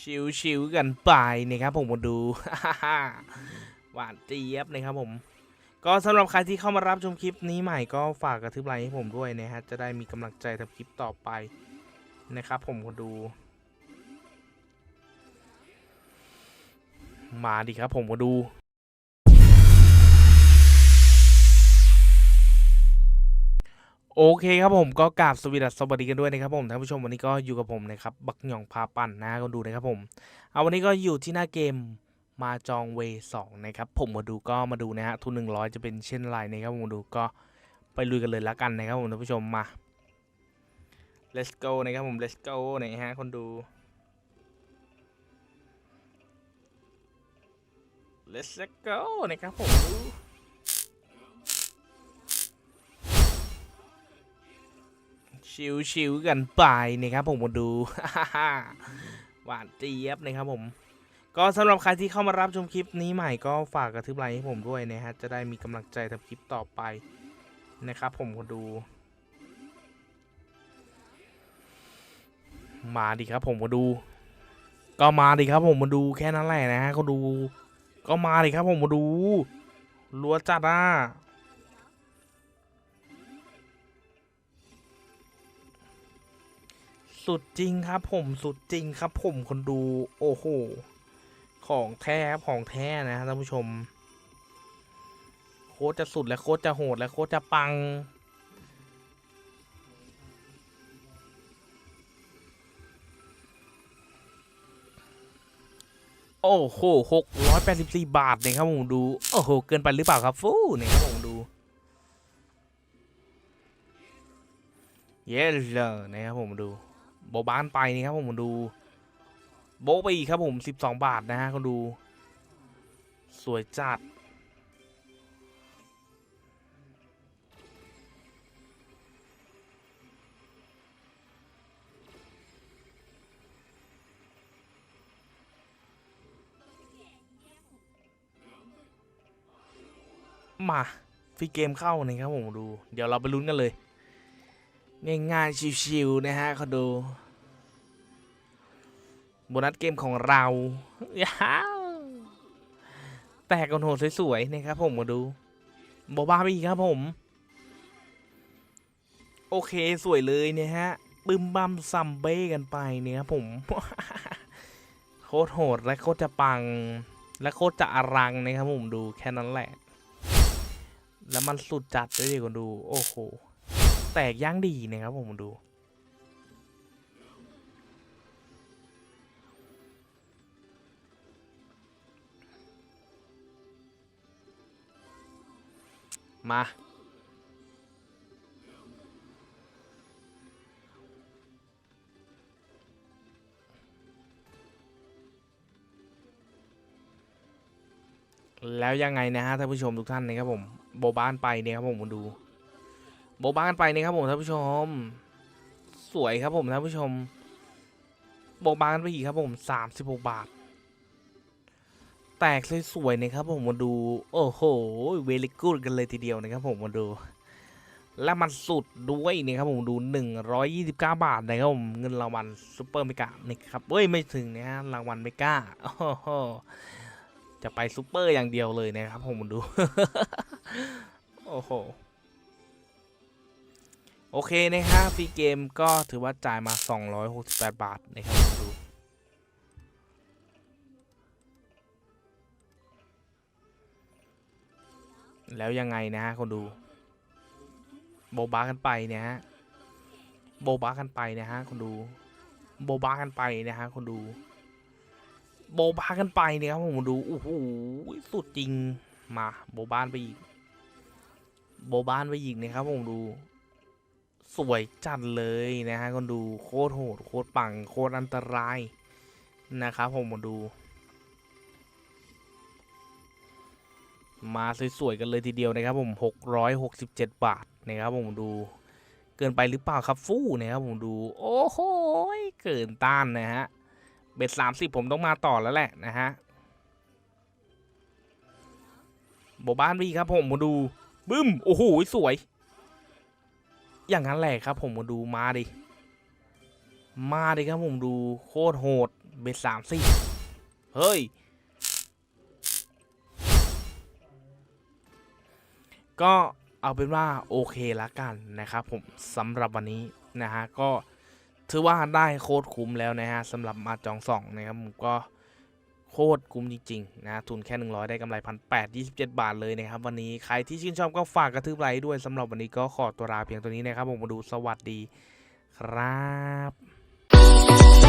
ชิวๆกันไปนะครับผมมาดูหวานเจี๊ยบนะครับผมก็สำหรับใครที่เข้ามารับชมคลิปนี้ใหม่ก็ฝากกระทืบไลค์ให้ผมด้วยนะฮะจะได้มีกำลังใจทำคลิปต่อไปนะครับผมมาดู มาดิครับผมมาดู เคครับผมก็กราบสวีดัสสวัสดีกันด้วยนะครับผมท่านผู้ชมวันนี้ก็อยู่กับผมนะครับบักหยองพาปั่นนะก็ดูนะครับผมเอาวันนี้ก็อยู่ที่หน้าเกมมาจองเวสองนะครับผมมาดูก็มาดูนะฮะทุนหนึ่งร้อยจะเป็นเช่นไรนะครับผมมาดูก็ไปลุยกันเลยล้วกันนะครับผมท่านผู้ชมมา let's go นะครับผม let's go นะฮะคนดู let's go นะครับผม ชิวๆกันไปนะครับผมมาดูหวานเจี๊ยบนะครับผม ก็สำหรับใครที่เข้ามารับชมคลิปนี้ใหม่ก็ฝากกระทืบไลค์ให้ผมด้วยนะฮะจะได้มีกำลังใจทำคลิปต่อไปนะครับผมมาดู มาดิครับผมมาดู ก็มาดิครับผมมาดูแค่นั้นแหละนะฮะก็ดู ก็มาดิครับผมมาดูรัวจัดอะ สุดจริงครับผมสุดจริงครับผมคนดูโอ้โหของแท้ครับของแท้นะท่านผู้ชม โคตรจะสุดและโคตรจะโหดและโคตรจะปัง โอ้โหหกร้อยแปดสิบสี่บาทเนี่ยครับผมดู โอ้โห เกินไปหรือเปล่าครับฟูเนี่ยครับผมดูเย้เลยนะครับผมดู โบบานไปนี่ครับผมดู โบไปอีกครับผมสิบสองบาทนะฮะก็ดู สวยจัดมาฟรีเกมเข้านะครับผมดู เดี๋ยวเราไปลุ้นกันเลย ง่ายๆชิวๆนะฮะเขาดู โบนัสเกมของเราแตกกันโหดสวยๆนะครับผมมาดูโบบ้าไปอีกครับผม โอเคสวยเลยเนี่ยฮะบึมบัมซัมเบ้กันไปเนี่ยครับผมโคตรโหดและโคตรจะปัง และโคตรจะอรังนะครับผมดูแค่นั้นแหละ แล้วมันสุดจัดด้วยดิคนดู โอ้โห แตกย่างดีนะครับผมดู มาแล้วยังไงนะฮะท่านผู้ชมทุกท่านนะครับผมโบบ้านไปเนี่ยครับผมมาดูโบบ้านไปเนะครับผมท่านผู้ชม สวยครับผมท่านผู้ชมโบบ้านไปอีกครับผมสามสิบหกบาท แตกสวยๆนะครับผมมาดู โอ้โหเวลิกูดกันเลยทีเดียวนะครับผมมาดู และมันสุดด้วยนะครับผมดูหนึ่งร้อยยี่สิบเก้าบาทนะครับผมเงินรางวัลซูเปอร์เมกานะครับเอ้ยไม่ถึงนะฮะรางวัลเมกาโอ้โหจะไปซูเปอร์อย่างเดียวเลยนะครับผมมาดู โอ้โหโอเคนะครับฟรีเกมก็ถือว่าจ่ายมา 268 บาทนะครับมาดู แล้วยังไงนะฮะคนดู โบบากันไปเนี่ยฮะโบบากันไปนะฮะคนดู โบบากันไปนะฮะคนดู โบบากันไปเนี่ยครับผมดูโอ้โหสุดจริงมาโบบานไปอีก โบบานไปอีกนะครับผมดู สวยจัดเลยนะฮะคนดูโคตรโหดโคตรปังโคตรอันตรายนะครับผมมาดู มาสวยๆกันเลยทีเดียวนะครับผม667 บาทนะครับผมดูเกินไปหรือเปล่าครับฟู่นะครับผมดูโอ้โหเกินต้านนะฮะเบ็ดสามสิบผมต้องมาต่อแล้วแหละนะฮะโบบ้านวีครับผมมาดูบึ้มโอ้โหสวย อย่างนั้นแหละครับผมมาดูมาดิมาดิครับผมดูโคตรโหดเบ็ดสามสี่เฮ้ย ก็เอาเป็นว่าโอเคละกันนะครับผมสำหรับวันนี้นะฮะก็ถือว่าได้โคตรคุ้มแล้วนะฮะสำหรับมาจองสองนะครับผมก็โคตรคุ้มจริงๆนะทุนแค่ 100 ได้กำไรพันแปดยี่สิบเจ็ดบาทเลยนะครับ วันนี้ใครที่ชื่นชอบก็ฝากกระทืบไลค์ด้วยสำหรับวันนี้ก็ขอตัวลาเพียงตัวนี้นะครับผมมาดูสวัสดีครับ